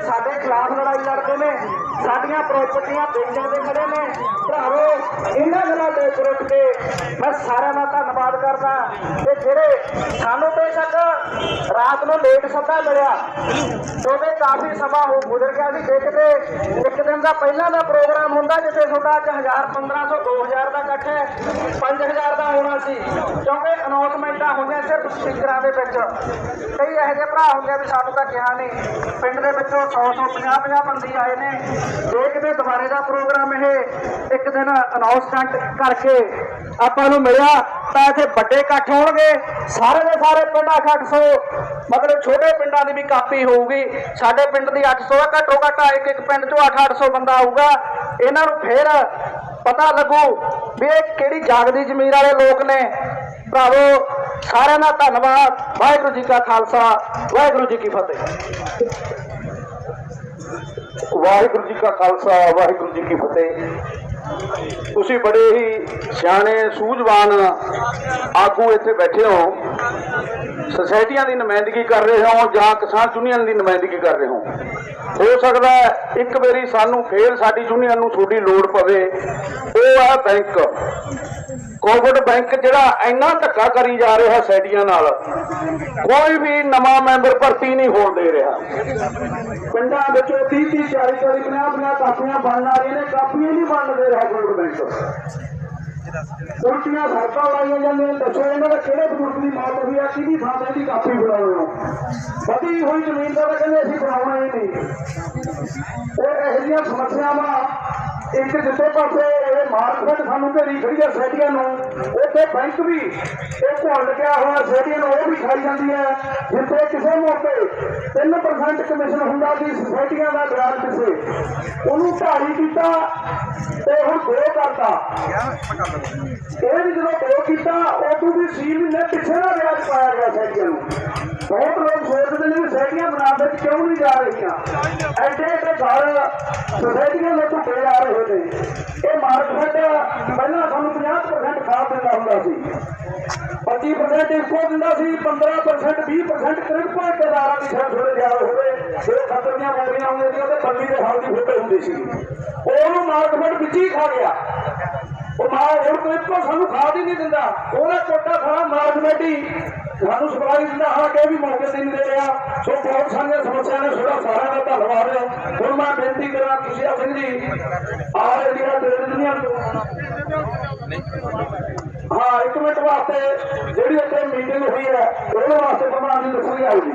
ਸਾਡੇ ਖਿਲਾਫ ਲੜਾਈ ਲੜਦੇ ਨੇ, ਸਾਡੀਆਂ ਪ੍ਰਾਪਰਟੀਆਂ ਵੇਚਣ ਦੇ ਖੜੇ ਨੇ। ਭਰਾਵੋ, ਇਹਨਾਂ ਗੱਲਾਂ ਦੇ ਵਿਰੁੱਧ ਤੇ ਮੈਂ ਸਾਰਿਆਂ ਦਾ ਧੰਨਵਾਦ ਕਰਦਾ ਤੇ ਜਿਹੜੇ ਸਾਨੂੰ ਬੇਸ਼ੱਕ ਰਾਤ ਨੂੰ ਲੇਟ ਸੱਦਾ ਮਿਲਿਆ, ਉਹਦੇ ਕਾਫੀ ਸਮਾਂ ਹੋ ਗੁਜ਼ਰ ਗਿਆ ਸੀ। ਦੇਖਦੇ ਇੱਕ ਦਿਨ ਦਾ ਪਹਿਲਾਂ ਦਾ ਪ੍ਰੋਗਰਾਮ ਹੁੰਦਾ ਜਿੱਥੇ ਤੁਹਾਡਾ ਅੱਜ 1000 1500 2000 ਦਾ ਇਕੱਠ ਹੈ 5000 ਦਾ ਹੋਣਾ ਸੀ। ਕਿਉਂਕਿ ਸਿਰਫ ਸਪੀਕਰਾਂ ਦੇ ਵਿੱਚ। ਕਈ ਇਹੋ ਜਿਹੇ ਭਰਾ ਹੁੰਦੇ ਆ ਵੀ ਸਾਨੂੰ ਤਾਂ ਕਿਹਾ ਨਹੀਂ। ਪਿੰਡ ਦੇ ਵਿੱਚੋਂ 100 100 50 50 ਬੰਦੀ ਆਏ ਨੇ। ਜੇ ਕਿਤੇ ਦੁਬਾਰੇ ਦਾ ਪ੍ਰੋਗਰਾਮ ਇਹ ਇੱਕ ਦਿਨ ਅਨਾਉਂਸਮੈਂਟ ਕਰਕੇ ਆਪਾਂ ਨੂੰ ਮਿਲਿਆ, ਤਾਂ ਇੱਥੇ ਵੱਡੇ ਇਕੱਠ ਹੋਣਗੇ। ਸਾਰੇ ਦੇ ਸਾਰੇ ਪਿੰਡਾਂ ਇਕੱਠ, ਸੋ ਮਤਲਬ ਛੋਟੇ ਪਿੰਡਾਂ ਦੀ ਵੀ ਕਾਪੀ ਹੋਊਗੀ। ਸਾਡੇ ਪਿੰਡ ਦੀ 800 ਆ, ਘੱਟੋ ਘੱਟ ਇੱਕ ਇੱਕ ਪਿੰਡ ਚੋਂ 8-800 ਬੰਦਾ ਆਊਗਾ। ਇਹਨਾਂ ਨੂੰ ਫੇਰ ਪਤਾ ਲੱਗੂ ਵੀ ਇਹ ਕਿਹੜੀ ਜਾਗਦੀ ਜ਼ਮੀਰ ਵਾਲੇ ਲੋਕ ਨੇ। ਭਰਾਵੋ ਸਾਰਿਆਂ ਦਾ ਧੰਨਵਾਦ, ਵਾਹਿਗੁਰੂ ਜੀ ਕਾ ਖਾਲਸਾ, ਵਾਹਿਗੁਰੂ ਜੀ ਕੀ ਫਤਿਹ। ਵਾਹਿਗੁਰੂ ਜੀ ਕਾ ਖਾਲਸਾ, ਵਾਹਿਗੁਰੂ ਜੀ ਕੀ ਫਤਿਹ। ਤੁਸੀਂ ਬੜੇ ਹੀ ਸਿਆਣੇ, ਸੂਝਵਾਨ ਆਗੂ ਇੱਥੇ ਬੈਠੇ ਹੋ। ਸੁਸਾਇਟੀਆਂ ਦੀ ਨੁਮਾਇੰਦਗੀ ਕਰ ਰਹੇ ਹੋ ਜਾਂ ਕਿਸਾਨ ਯੂਨੀਅਨ ਦੀ ਨੁਮਾਇੰਦਗੀ ਕਰ ਰਹੇ ਹੋ? ਹੋ ਸਕਦਾ ਇੱਕ ਵਾਰੀ ਸਾਨੂੰ ਫੇਰ ਸਾਡੀ ਯੂਨੀਅਨ ਨੂੰ ਤੁਹਾਡੀ ਲੋੜ ਪਵੇ। ਉਹ ਹੈ ਬੈਂਕ। ਕੋਵਿਡ ਬੈਂਕ ਜਿਹੜਾ ਇੰਨਾ ਧੱਕਾ ਕਰੀ ਜਾ ਰਿਹਾ ਸੈਡੀਆਂ ਨਾਲ, ਕੋਈ ਵੀ ਨਵਾਂ ਮੈਂਬਰ ਭਰਤੀ ਨਹੀਂ ਹੋਣ ਦੇ ਰਿਹਾ। ਪਿੰਡਾਂ ਵਿੱਚੋਂ 30 30 40 40 50 50 ਕਾਪੀਆਂ ਬਣਨ ਵਾਲੀਆਂ ਨੇ, ਕਾਪੀਆਂ ਨਹੀਂ ਬਣਨ ਦੇ ਰਿਹਾ ਕੋਵਿਡ ਬੈਂਕ। ਉਲਟੀਆਂ ਸੜਕਾਂ ਲਾਈਆਂ ਜਾਂਦੀਆਂ ਦੱਸੋ ਇਹਨਾਂ ਦਾ ਕਿਹੜੇ ਬਜ਼ੁਰਗ ਦੀ ਮੌਤ ਹੋਈ ਆ, ਕਿਹਦੀ ਥਾਂ ਤੇ ਇਹਦੀ ਕਾਪੀ ਬਣਾਉਣਾ ਵਧੀ ਹੋਈ ਜ਼ਮੀਨ ਦਾ ਕਹਿੰਦੇ ਅਸੀਂ ਬਣਾਉਣਾ ਹੀ ਨਹੀਂ। ਉਹ ਇਹੋ ਜਿਹੀਆਂ ਸਮੱਸਿਆਵਾਂ ਇੱਕ ਜਿੱਥੇ ਪਾਸੇ ਮਾਰਕੀਟ ਸਾਨੂੰ ਘੇਰੀ ਖੜੀ ਹੈ ਸੈਟੀਆਂ ਨੂੰ। ਉੱਥੇ ਬੈਂਕ ਵੀ ਇਹ ਭੁੱਲ ਲੱਗਿਆ ਹੋਇਆ ਸੈਟੀਆਂ ਨੂੰ, ਉਹ ਵੀ ਖਾਈ ਜਾਂਦੀ ਹੈ। ਜਿੱਥੇ ਕਿਸੇ ਮੌਕੇ 3% ਕਮਿਸ਼ਨ ਹੁੰਦਾ ਸੀ ਸੁਸਾਇਟੀਆਂ ਦਾ ਵਿਆਜ ਕਿਸੇ। ਉਹਨੂੰ ਢਾਈ ਕੀਤਾ ਤੇ ਹੁਣ ਦੋ ਕਰਤਾ। ਇਹ ਵੀ ਜਦੋਂ ਦੋ ਕੀਤਾ, ਉਦੋਂ ਵੀ ਸੀ ਮਹੀਨੇ ਪਿੱਛੇ ਦਾ ਵਿਆਜ ਪਾਇਆ ਗਿਆ ਸੈਟੀਆਂ ਨੂੰ। ਬਹੁਤ ਲੋਕ ਸੋਚਦੇ ਬਣਾਉਣ ਵਿੱਚ ਕਿਉਂ ਨਹੀਂ ਜਾ ਰਹੀਆਂ? ਐਡੇ ਐਡੇ ਘਰ ਸੁਸਾਇਟੀਆਂ ਦੇ ਆ ਰਹੇ ਨੇ। ਇਹ ਮਾਰਕੀਟ ਪਹਿਲਾਂ ਸਾਨੂੰ 50% ਖਾਦ ਦਿੰਦਾ ਹੁੰਦਾ ਸੀ। 25% ਇਸਕੋ ਦਿੰਦਾ ਸੀ 15% 20% ਕ੍ਰਿਪ ਪੋਇੰਟਦਾਰਾਂ ਦੀ ਛੱਡ ਛੋੜੇ ਜਾ ਹੋਵੇ। ਜੇ ਖਤਰ ਦੀਆਂ ਬੋਰੀਆਂ ਆਉਂਦੀਆਂ ਸੀ, ਉਹਦੇ ਬੰਦੀ ਦੇ ਹਾਲ ਦੀ ਫੋਟੋ ਹੁੰਦੀ ਸੀ। ਉਹਨੂੰ ਮਾਰਕੀਟ ਵਿੱਚ ਹੀ ਖਾ ਗਿਆ। ਉਹ ਮਾਰ ਹੁਣ ਕ੍ਰਿਪਟੋ ਸਾਨੂੰ ਖਾਦ ਹੀ ਨਹੀਂ ਦਿੰਦਾ। ਉਹਦਾ ਕੋਟਾ ਸਾਰਾ ਮਾਰਕੀਟ ਹੀ ਸਾਨੂੰ ਸਪਲਾਈ ਦਿੰਦਾ, ਹਾਂ, ਕਿ ਵੀ ਮੌਕੇ ਤੇ ਨਹੀਂ ਦੇ ਰਿਹਾ ਸੋ ਬਹੁਤ ਸਾਰੀਆਂ ਸਮੱਸਿਆਵਾਂ ਨੇ, ਤੁਹਾਡਾ ਸਾਰਿਆਂ ਦਾ ਧੰਨਵਾਦ ਹੁਣ ਮੈਂ ਬੇਨਤੀ ਕਰਾਂ ਕਿਸ਼ਿਆ ਸਿੰਘ ਜੀ ਆਹ ਇੰਡੀਆ ਟ੍ਰੇਡ ਯੂਨੀਅਨ ਹਾਂ, ਇੱਕ ਮਿੰਟ ਵਾਸਤੇ ਜਿਹੜੀ ਇੱਥੇ ਮੀਟਿੰਗ ਹੋਈ ਹੈ, ਉਹਦੇ ਵਾਸਤੇ ਪ੍ਰਧਾਨ ਜੀ ਦੱਸਣਗੇ ਆਓ ਜੀ।